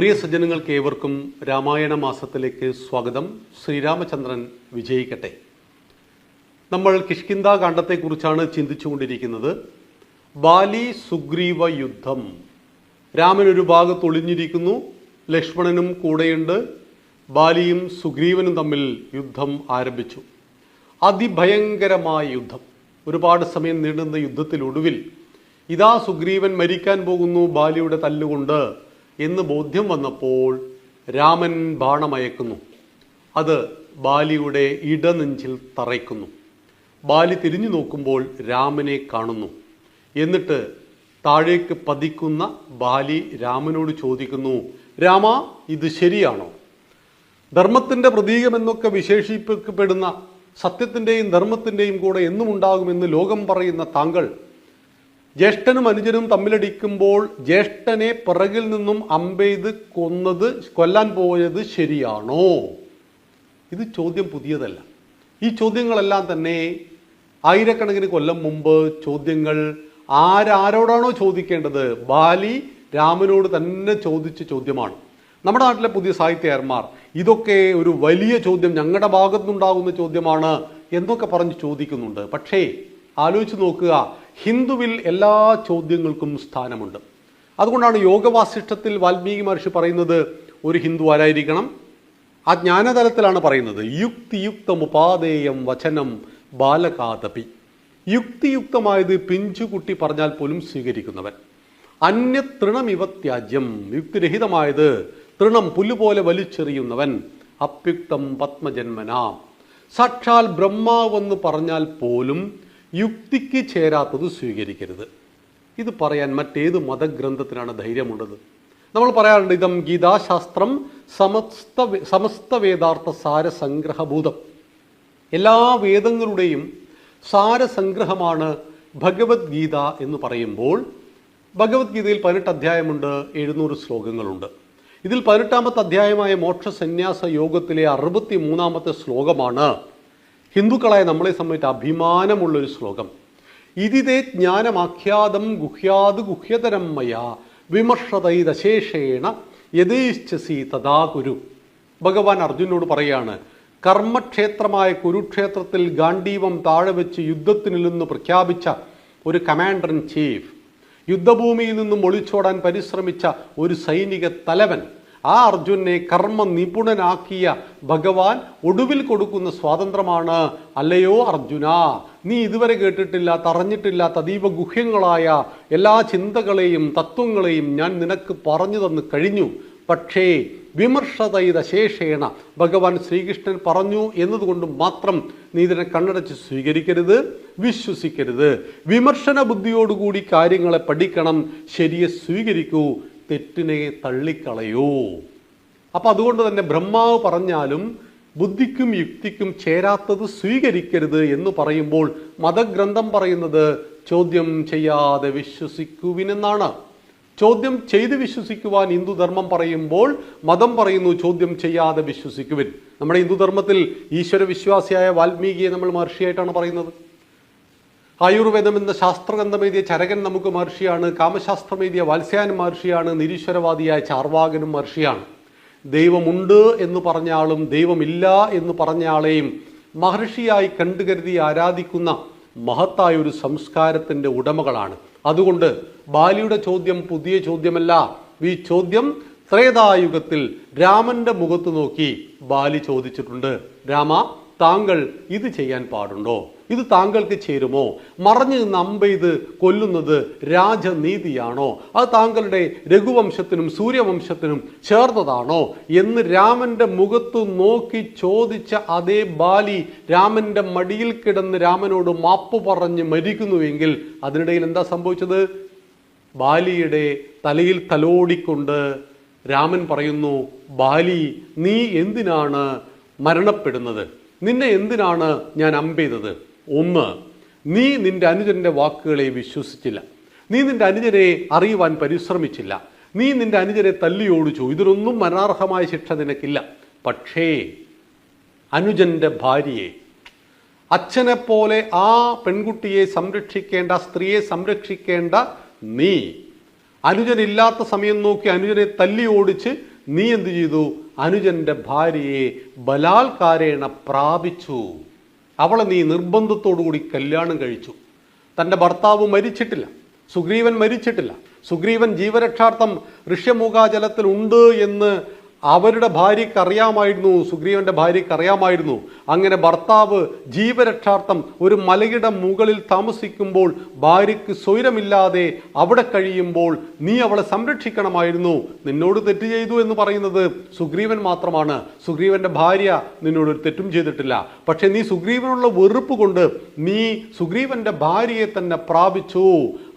പ്രിയ സജ്ജനങ്ങൾക്ക് ഏവർക്കും രാമായണ മാസത്തിലേക്ക് സ്വാഗതം. ശ്രീരാമചന്ദ്രൻ വിജയിക്കട്ടെ. നമ്മൾ കിഷ്കിന്ദ കാണ്ഡത്തെക്കുറിച്ചാണ് ചിന്തിച്ചുകൊണ്ടിരിക്കുന്നത്. ബാലി സുഗ്രീവ യുദ്ധം. രാമൻ ഒരു ഭാഗത്ത് ഒളിഞ്ഞിരിക്കുന്നു ലക്ഷ്മണനും കൂടെയുണ്ട് ബാലിയും സുഗ്രീവനും തമ്മിൽ യുദ്ധം ആരംഭിച്ചു. അതിഭയങ്കരമായ യുദ്ധം. ഒരുപാട് സമയം നീണ്ടുന്ന യുദ്ധത്തിലൊടുവിൽ ഇതാ സുഗ്രീവൻ മരിക്കാൻ പോകുന്നു ബാലിയുടെ തല്ലുകൊണ്ട്. എന്ന് ബോധ്യം വന്നപ്പോൾ രാമൻ ബാണമയക്കുന്നു അത് ബാലിയുടെ ഇടനെഞ്ചിൽ തറയ്ക്കുന്നു. ബാലി തിരിഞ്ഞു നോക്കുമ്പോൾ രാമനെ കാണുന്നു. എന്നിട്ട് താഴേക്ക് പതിക്കുന്ന ബാലി രാമനോട് ചോദിക്കുന്നു രാമ ഇത് ശരിയാണോ? ധർമ്മത്തിന്റെ പ്രതീകമെന്നൊക്കെ വിശേഷിപ്പിക്കപ്പെടുന്ന സത്യത്തിന്റെയും ധർമ്മത്തിന്റെയും കൂടെ എന്നും ഉണ്ടാകുമെന്ന് ലോകം പറയുന്ന താങ്കൾ ജ്യേഷ്ഠനും അനുജനും തമ്മിലടിക്കുമ്പോൾ ജ്യേഷ്ഠനെ പിറകിൽ നിന്നും അമ്പെയ്ത് കൊന്നത് കൊല്ലാൻ പോയത് ശരിയാണോ? ഇത് ചോദ്യം പുതിയതല്ല. ഈ ചോദ്യങ്ങളെല്ലാം തന്നെ ആയിരക്കണക്കിന് കൊല്ലം മുമ്പ് ചോദ്യങ്ങൾ ആരാരോടാണോ ചോദിക്കേണ്ടത്? ബാലി രാമനോട് തന്നെ ചോദിച്ച ചോദ്യമാണ്. നമ്മുടെ നാട്ടിലെ പുതിയ സാഹിത്യകാരന്മാർ ഇതൊക്കെ ഒരു വലിയ ചോദ്യം ഞങ്ങളുടെ ഭാഗത്തുനിന്നുണ്ടാകുന്ന ചോദ്യമാണ് എന്നൊക്കെ പറഞ്ഞ് ചോദിക്കുന്നുണ്ട്. പക്ഷേ ആലോചിച്ച് നോക്കുക ഹിന്ദുവിൽ എല്ലാ ചോദ്യങ്ങൾക്കും സ്ഥാനമുണ്ട്. അതുകൊണ്ടാണ് യോഗവാസിഷ്ടത്തിൽ വാൽമീകി മഹർഷി പറയുന്നത് ഒരു ഹിന്ദു ആരായിരിക്കണം? ആ ജ്ഞാനതലത്തിലാണ് പറയുന്നത് യുക്തിയുക്തമുപാദേയം വചനം ബാലകാതപി. യുക്തിയുക്തമായത് പിഞ്ചുകുട്ടി പറഞ്ഞാൽ പോലും സ്വീകരിക്കുന്നവൻ. അന്യ അന്യതൃണമിവ ത്യാജ്യം യുക്തിരഹിതമായത് തൃണം പുല്ലുപോലെ വലിച്ചെറിയുന്നവൻ. അപ്യുക്തം പത്മജന്മന. സാക്ഷാൽ ബ്രഹ്മാവെന്ന് പറഞ്ഞാൽ പോലും യുക്തിക്ക് ചേരാത്തത് സ്വീകരിക്കരുത്. ഇത് പറയാൻ മറ്റേത് മതഗ്രന്ഥത്തിനാണ് ധൈര്യമുള്ളത്. നമ്മൾ പറയാറുണ്ട് ഇതം ഗീതാശാസ്ത്രം സമസ്ത സമസ്ത വേദാർത്ഥ സാരസംഗ്രഹഭൂതം എല്ലാ വേദങ്ങളുടെയും സാരസംഗ്രഹമാണ് ഭഗവത്ഗീത എന്ന് പറയുമ്പോൾ ഭഗവത്ഗീതയിൽ പതിനെട്ട് അധ്യായമുണ്ട് എഴുന്നൂറ് ശ്ലോകങ്ങളുണ്ട്. ഇതിൽ പതിനെട്ടാമത്തെ അധ്യായമായ മോക്ഷ സന്യാസ യോഗത്തിലെ അറുപത്തി മൂന്നാമത്തെ ശ്ലോകമാണ് ഹിന്ദുക്കളായ നമ്മളെ സംബന്ധിച്ച് അഭിമാനമുള്ളൊരു ശ്ലോകം. ഇതിതേ ജ്ഞാനമാഖ്യാതം ഗുഹ്യാത് ഗുഹ്യതരം മയ വിമർശതൈതശേഷേണ യഥേച്ഛസി തഥാ കുരു ഭഗവാൻ അർജുനോട് പറയാണ് കർമ്മക്ഷേത്രമായ കുരുക്ഷേത്രത്തിൽ ഗാന്ഡീവം താഴെ വെച്ച് യുദ്ധത്തിൽ നിന്ന് പ്രഖ്യാപിച്ച ഒരു കമാൻഡർ ഇൻ ചീഫ് യുദ്ധഭൂമിയിൽ നിന്നും ഒളിച്ചോടാൻ പരിശ്രമിച്ച ഒരു സൈനിക തലവൻ ആ അർജുനെ കർമ്മ നിപുണനാക്കിയ ഭഗവാൻ ഒടുവിൽ കൊടുക്കുന്ന സ്വാതന്ത്ര്യമാണ്. അല്ലയോ അർജുന നീ ഇതുവരെ കേട്ടിട്ടില്ലാത്ത അറിഞ്ഞിട്ടില്ലാത്ത അതീവ ഗുഹ്യങ്ങളായ എല്ലാ ചിന്തകളെയും തത്വങ്ങളെയും ഞാൻ നിനക്ക് പറഞ്ഞു തന്നു കഴിഞ്ഞു. പക്ഷേ വിമർശതയിത ശേഷേണ ഭഗവാൻ ശ്രീകൃഷ്ണൻ പറഞ്ഞു എന്നതുകൊണ്ട് മാത്രം നീ ഇതിനെ കണ്ണടച്ച് സ്വീകരിക്കരുത് വിശ്വസിക്കരുത്. വിമർശന ബുദ്ധിയോടുകൂടി കാര്യങ്ങളെ പഠിക്കണം ശരിയെ സ്വീകരിക്കൂ. തെറ്റിനെ തള്ളിക്കളയൂ. അപ്പൊ അതുകൊണ്ട് തന്നെ ബ്രഹ്മാവ് പറഞ്ഞാലും ബുദ്ധിക്കും യുക്തിക്കും ചേരാത്തത് സ്വീകരിക്കരുത് എന്ന് പറയുമ്പോൾ മതഗ്രന്ഥം പറയുന്നത് ചോദ്യം ചെയ്യാതെ വിശ്വസിക്കുവിനെന്നാണ്. ചോദ്യം ചെയ്ത് വിശ്വസിക്കുവാൻ ഹിന്ദുധർമ്മം പറയുമ്പോൾ മതം പറയുന്നു ചോദ്യം ചെയ്യാതെ വിശ്വസിക്കുവിൻ. നമ്മുടെ ഹിന്ദുധർമ്മത്തിൽ ഈശ്വര വിശ്വാസിയായ വാൽമീകിയെ നമ്മൾ മഹർഷിയായിട്ടാണ് പറയുന്നത്. ആയുർവേദം എന്ന ശാസ്ത്രഗ്രന്ഥം എഴുതിയ ചരകൻ നമുക്ക് മഹർഷിയാണ് കാമശാസ്ത്രം എഴുതിയ വാത്സ്യായൻ മഹർഷിയാണ് നിരീശ്വരവാദിയായ ചാർവാകനും മഹർഷിയാണ്. ദൈവമുണ്ട് എന്ന് പറഞ്ഞ ആളും ദൈവമില്ല എന്ന് പറഞ്ഞ ആളെയും മഹർഷിയായി കണ്ടുകരുതി ആരാധിക്കുന്ന മഹത്തായ ഒരു സംസ്കാരത്തിന്റെ ഉടമകളാണ്. അതുകൊണ്ട് ബാലിയുടെ ചോദ്യം പുതിയ ചോദ്യമല്ല. ഈ ചോദ്യം ത്രേതായുഗത്തിൽ രാമന്റെ മുഖത്ത് നോക്കി ബാലി ചോദിച്ചിട്ടുണ്ട്. രാമ താങ്കൾ ഇത് ചെയ്യാൻ പാടുണ്ടോ? ഇത് താങ്കൾക്ക് ചേരുമോ? മറഞ്ഞ് നമ്പെയ്ത് കൊല്ലുന്നത് രാജനീതിയാണോ? അത് താങ്കളുടെ രഘുവംശത്തിനും സൂര്യവംശത്തിനും ചേർന്നതാണോ? എന്ന് രാമന്റെ മുഖത്ത് നോക്കി ചോദിച്ച അതേ ബാലി രാമന്റെ മടിയിൽ കിടന്ന് രാമനോട് മാപ്പ് പറഞ്ഞ് മരിക്കുന്നുവെങ്കിൽ അതിനിടയിൽ എന്താ സംഭവിച്ചത്? ബാലിയുടെ തലയിൽ തലോടിക്കൊണ്ട് രാമൻ പറയുന്നു ബാലി നീ എന്തിനാണ് മരണപ്പെടുന്നത്? നിന്നെ എന്തിനാണ് ഞാൻ അമ്പെയ്തത്? ഒന്ന് നീ നിന്റെ അനുജന്റെ വാക്കുകളെ വിശ്വസിച്ചില്ല. നീ നിന്റെ അനുജനെ അറിയുവാൻ പരിശ്രമിച്ചില്ല. നീ നിന്റെ അനുജനെ തല്ലിയോടിച്ചു ഇതിനൊന്നും മനാർഹമായ ശിക്ഷ നിനക്കില്ല. പക്ഷേ അനുജന്റെ ഭാര്യയെ അച്ഛനെ പോലെ ആ പെൺകുട്ടിയെ സംരക്ഷിക്കേണ്ട സ്ത്രീയെ സംരക്ഷിക്കേണ്ട നീ അനുജനില്ലാത്ത സമയം നോക്കി അനുജനെ തല്ലി ഓടിച്ച് നീ എന്തു ചെയ്തു? അനുജന്റെ ഭാര്യയെ ബലാത്കാരേണ പ്രാപിച്ചു. അവളെ നീ നിർബന്ധത്തോടു കൂടി കല്യാണം കഴിച്ചു. തന്റെ ഭർത്താവ് മരിച്ചിട്ടില്ല. സുഗ്രീവൻ മരിച്ചിട്ടില്ല. സുഗ്രീവൻ ജീവരക്ഷാർത്ഥം ഋഷ്യമൂകാജലത്തിൽ ഉണ്ട് എന്ന് അവരുടെ ഭാര്യയ്ക്ക് അറിയാമായിരുന്നു സുഗ്രീവന്റെ ഭാര്യയ്ക്ക് അറിയാമായിരുന്നു അങ്ങനെ ഭർത്താവ് ജീവരക്ഷാർത്ഥം ഒരു മലയുടെ മുകളിൽ താമസിക്കുമ്പോൾ ഭാര്യയ്ക്ക് സ്വൈരമില്ലാതെ അവിടെ കഴിയുമ്പോൾ നീ അവളെ സംരക്ഷിക്കണമായിരുന്നു. നിന്നോട് തെറ്റ് ചെയ്തു എന്ന് പറയുന്നത് സുഗ്രീവൻ മാത്രമാണ്. സുഗ്രീവന്റെ ഭാര്യ നിന്നോട് ഒരു തെറ്റും ചെയ്തിട്ടില്ല. പക്ഷേ നീ സുഗ്രീവനുള്ള വെറുപ്പ് കൊണ്ട് നീ സുഗ്രീവന്റെ ഭാര്യയെ തന്നെ പ്രാപിച്ചു.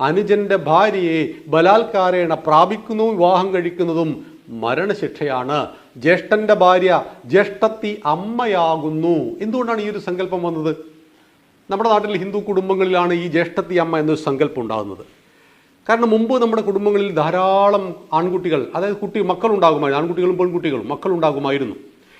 അനുജന്റെ ഭാര്യയെ ബലാത്കാരേണ പ്രാപിക്കുന്നു വിവാഹം കഴിക്കുന്നതും മരണശിക്ഷയാണ്. ജ്യേഷ്ഠന്റെ ഭാര്യ ജ്യേഷ്ഠത്തി അമ്മയാകുന്നു. എന്തുകൊണ്ടാണ് ഈ ഒരു സങ്കല്പം വന്നത്? നമ്മുടെ നാട്ടിൽ ഹിന്ദു കുടുംബങ്ങളിലാണ് ഈ ജ്യേഷ്ഠത്തി അമ്മ എന്നൊരു സങ്കല്പം ഉണ്ടാകുന്നത്. കാരണം മുമ്പ് നമ്മുടെ കുടുംബങ്ങളിൽ ധാരാളം ആൺകുട്ടികൾ അതായത് കുട്ടി മക്കളുണ്ടാകുമായിരുന്നു. ആൺകുട്ടികളും പെൺകുട്ടികളും മക്കളുണ്ടാകുമായിരുന്നു.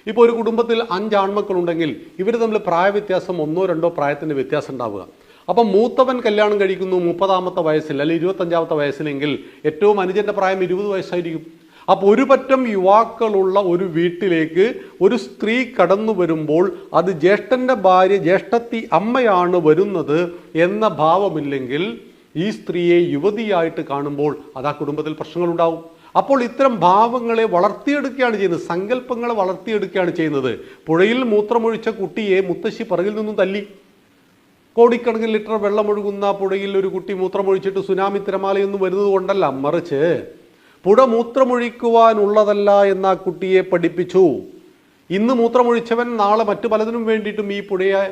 ഇപ്പോൾ ഒരു കുടുംബത്തിൽ അഞ്ച് ആൺമക്കളുണ്ടെങ്കിൽ ഇവർ തമ്മിൽ പ്രായവ്യത്യാസം ഒന്നോ രണ്ടോ പ്രായത്തിന്റെ വ്യത്യാസം ഉണ്ടാവുക. അപ്പം മൂത്തവൻ കല്യാണം കഴിക്കുന്നു മുപ്പതാമത്തെ വയസ്സിൽ അല്ലെങ്കിൽ ഇരുപത്തഞ്ചാമത്തെ വയസ്സിലെങ്കിൽ ഏറ്റവും അനുജന്റെ പ്രായം ഇരുപത് വയസ്സായിരിക്കും. അപ്പോൾ ഒരു പറ്റം യുവാക്കളുള്ള ഒരു വീട്ടിലേക്ക് ഒരു സ്ത്രീ കടന്നു വരുമ്പോൾ അത് ജ്യേഷ്ഠന്റെ ഭാര്യ ജ്യേഷ്ഠത്തി അമ്മയാണ് വരുന്നത് എന്ന ഭാവമില്ലെങ്കിൽ ഈ സ്ത്രീയെ യുവതിയായിട്ട് കാണുമ്പോൾ അത് ആ കുടുംബത്തിൽ പ്രശ്നങ്ങളുണ്ടാവും. അപ്പോൾ ഇത്തരം ഭാവങ്ങളെ വളർത്തിയെടുക്കുകയാണ് ചെയ്യുന്നത് സങ്കല്പങ്ങളെ വളർത്തിയെടുക്കുകയാണ് ചെയ്യുന്നത്. പുഴയിൽ മൂത്രമൊഴിച്ച കുട്ടിയെ മുത്തശ്ശി പിറകിൽ നിന്നും തല്ലി. കോടിക്കണക്കിന് ലിറ്റർ വെള്ളമൊഴുകുന്ന പുഴയിൽ ഒരു കുട്ടി മൂത്രമൊഴിച്ചിട്ട് സുനാമി തിരമാലയൊന്നും വരുന്നത് കൊണ്ടല്ല മറിച്ച് പുഴ മൂത്രമൊഴിക്കുവാനുള്ളതല്ല എന്ന ആ കുട്ടിയെ പഠിപ്പിച്ചു. ഇന്ന് മൂത്രമൊഴിച്ചവൻ നാളെ മറ്റു പലതിനും വേണ്ടിയിട്ടും ഈ പുഴയെ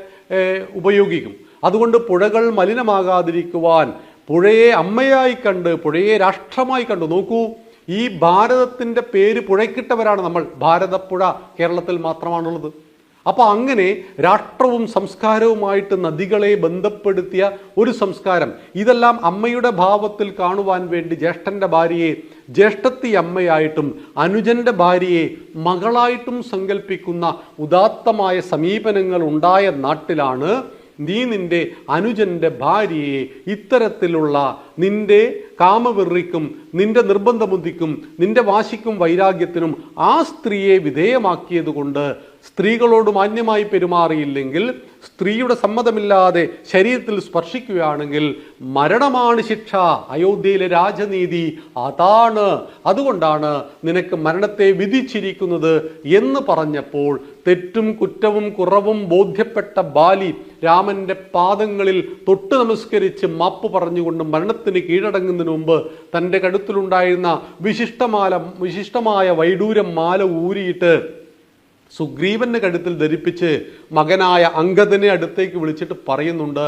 ഉപയോഗിക്കും. അതുകൊണ്ട് പുഴകൾ മലിനമാകാതിരിക്കുവാൻ പുഴയെ അമ്മയായി കണ്ട് പുഴയെ രാഷ്ട്രമായി കണ്ടു. നോക്കൂ ഈ ഭാരതത്തിന്റെ പേര് പുഴയ്ക്കിട്ടവരാണ് നമ്മൾ. ഭാരതപ്പുഴ കേരളത്തിൽ മാത്രമാണുള്ളത്. അപ്പോൾ അങ്ങനെ രാഷ്ട്രവും സംസ്കാരവുമായിട്ട് നദികളെ ബന്ധപ്പെടുത്തിയ ഒരു സംസ്കാരം. ഇതെല്ലാം അമ്മയുടെ ഭാവത്തിൽ കാണുവാൻ വേണ്ടി ജ്യേഷ്ഠന്റെ ഭാര്യയെ ജ്യേഷ്ഠത്തി അമ്മയായിട്ടും അനുജന്റെ ഭാര്യയെ മകളായിട്ടും സങ്കല്പിക്കുന്ന ഉദാത്തമായ സമീപനങ്ങൾ ഉണ്ടായ നാട്ടിലാണ് നീ നിന്റെ അനുജന്റെ ഭാര്യയെ ഇത്തരത്തിലുള്ള നിന്റെ കാമവെറിക്കും നിന്റെ നിർബന്ധബുദ്ധിക്കും നിന്റെ വാശിക്കും വൈരാഗ്യത്തിനും ആ സ്ത്രീയെ വിധേയമാക്കിയത് കൊണ്ട് സ്ത്രീകളോട് മാന്യമായി പെരുമാറിയില്ലെങ്കിൽ സ്ത്രീയുടെ സമ്മതമില്ലാതെ ശരീരത്തിൽ സ്പർശിക്കുകയാണെങ്കിൽ മരണമാണ് ശിക്ഷ. അയോധ്യയിലെ രാജനീതി അതാണ്. അതുകൊണ്ടാണ് നിനക്ക് മരണത്തെ വിധിച്ചിരിക്കുന്നത് എന്ന് പറഞ്ഞപ്പോൾ തെറ്റും കുറ്റവും കുറവും ബോധ്യപ്പെട്ട ബാലി രാമന്റെ പാദങ്ങളിൽ തൊട്ട് നമസ്കരിച്ച് മാപ്പ് പറഞ്ഞുകൊണ്ട് മരണത്തിന് കീഴടങ്ങുന്നതിന് മുമ്പ് തന്റെ കഴുത്തിലുണ്ടായിരുന്ന വിശിഷ്ടമാല വിശിഷ്ടമായ വൈഡൂരം മാല ഊരിയിട്ട് സുഗ്രീവന്റെ കഴുത്തിൽ ധരിപ്പിച്ച് മകനായ അങ്കദനെ അടുത്തേക്ക് വിളിച്ചിട്ട് പറയുന്നുണ്ട്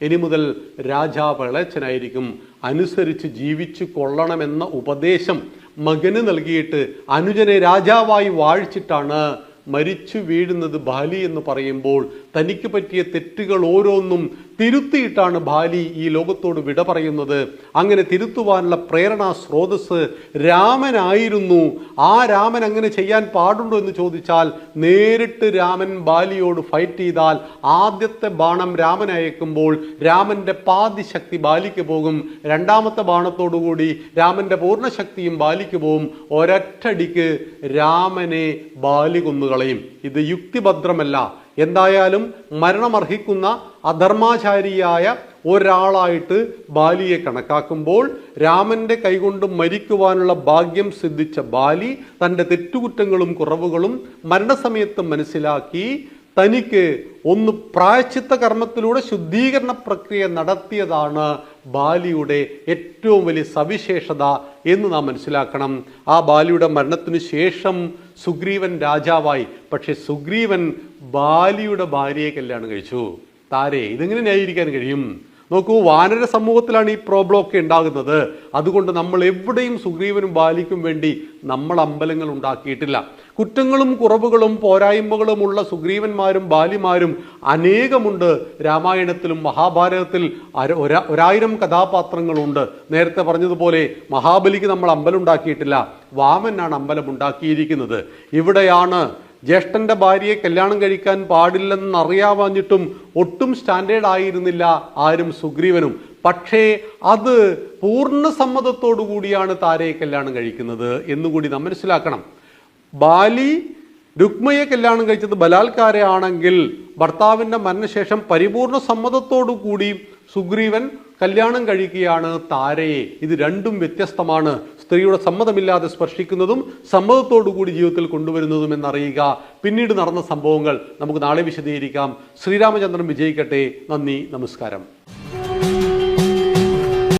ഇനി മുതൽ രാജാവ് ഇളച്ചനായിരിക്കും അനുസരിച്ച് ജീവിച്ചു കൊള്ളണമെന്ന ഉപദേശം മകന് നൽകിയിട്ട് അനുജനെ രാജാവായി വാഴിച്ചിട്ടാണ് മരിച്ചു വീഴുന്നത് ബാലി എന്ന് പറയുമ്പോൾ തനിക്ക് പറ്റിയ തെറ്റുകൾ ഓരോന്നും തിരുത്തിയിട്ടാണ് ബാലി ഈ ലോകത്തോട് വിട പറയുന്നത്. അങ്ങനെ തിരുത്തുവാനുള്ള പ്രേരണാ സ്രോതസ് രാമനായിരുന്നു. ആ രാമൻ അങ്ങനെ ചെയ്യാൻ പാടുണ്ടോ എന്ന് ചോദിച്ചാൽ നേരിട്ട് രാമൻ ബാലിയോട് ഫൈറ്റ് ചെയ്താൽ ആദ്യത്തെ ബാണം രാമൻ അയക്കുമ്പോൾ രാമന്റെ പാതിശക്തി ബാലിക്ക് പോകും. രണ്ടാമത്തെ ബാണത്തോടുകൂടി രാമന്റെ പൂർണശക്തിയും ബാലിക്ക് പോകും ഒരറ്റടിക്ക് രാമനെ ബാലി കൊന്നുകളയും. ഇത് യുക്തിഭദ്രമല്ല. എന്തായാലും മരണമർഹിക്കുന്ന അധർമാചാരിയായ ഒരാളായിട്ട് ബാലിയെ കണക്കാക്കുമ്പോൾ രാമന്റെ കൈകൊണ്ട് മരിക്കുവാനുള്ള ഭാഗ്യം സിദ്ധിച്ച ബാലി തന്റെ തെറ്റുകുറ്റങ്ങളും കുറവുകളും മരണസമയത്ത് മനസ്സിലാക്കി തനിക്ക് ഒന്ന് പ്രായച്ചിത്ത കർമ്മത്തിലൂടെ ശുദ്ധീകരണ പ്രക്രിയ നടത്തിയതാണ് ബാലിയുടെ ഏറ്റവും വലിയ സവിശേഷത എന്ന് നാം മനസ്സിലാക്കണം. ആ ബാലിയുടെ മരണത്തിനു ശേഷം സുഗ്രീവൻ രാജാവായി. പക്ഷെ സുഗ്രീവൻ ബാലിയുടെ ഭാര്യയെ കല്യാണം കഴിച്ചു. താരെ ഇതെങ്ങനെ ന്യായീകരിക്കാൻ കഴിയും? നോക്കൂ വാനര സമൂഹത്തിലാണ് ഈ പ്രോബ്ലമൊക്കെ ഉണ്ടാകുന്നത്. അതുകൊണ്ട് നമ്മൾ എവിടെയും സുഗ്രീവനും ബാലിക്കും വേണ്ടി നമ്മൾ അമ്പലങ്ങൾ ഉണ്ടാക്കിയിട്ടില്ല. കുറ്റങ്ങളും കുറവുകളും പോരായ്മകളുമുള്ള സുഗ്രീവന്മാരും ബാലിമാരും അനേകമുണ്ട്. രാമായണത്തിലും മഹാഭാരതത്തിൽ ഒരായിരം കഥാപാത്രങ്ങളുണ്ട്. നേരത്തെ പറഞ്ഞതുപോലെ മഹാബലിക്ക് നമ്മൾ അമ്പലം ഉണ്ടാക്കിയിട്ടില്ല. വാമനാണ് അമ്പലം ഉണ്ടാക്കിയിരിക്കുന്നത്. ഇവിടെയാണ് ജ്യേഷ്ഠന്റെ ഭാര്യയെ കല്യാണം കഴിക്കാൻ പാടില്ലെന്നറിയാവാഞ്ഞിട്ടും ഒട്ടും സ്റ്റാൻഡേർഡ് ആയിരുന്നില്ല ആരും സുഗ്രീവനും. പക്ഷേ അത് പൂർണ സമ്മതത്തോടു കൂടിയാണ് താരയെ കല്യാണം കഴിക്കുന്നത് എന്നുകൂടി നാം മനസ്സിലാക്കണം. ബാലി രുക്മയെ കല്യാണം കഴിച്ചത് ബലാത്കാരയാണെങ്കിൽ ഭർത്താവിന്റെ മരണശേഷം പരിപൂർണ സമ്മതത്തോടു കൂടി സുഗ്രീവൻ കല്യാണം കഴിക്കുകയാണ് താരയെ. ഇത് രണ്ടും വ്യത്യസ്തമാണ്. സ്ത്രീയുടെ സമ്മതമില്ലാതെ സ്പർശിക്കുന്നതും സമ്മതത്തോടു കൂടി ജീവിതത്തിൽ കൊണ്ടുവരുന്നതും എന്നറിയുക. പിന്നീട് നടന്ന സംഭവങ്ങൾ നമുക്ക് നാളെ വിശദീകരിക്കാം. ശ്രീരാമചന്ദ്രൻ വിജയിക്കട്ടെ. നന്ദി നമസ്കാരം.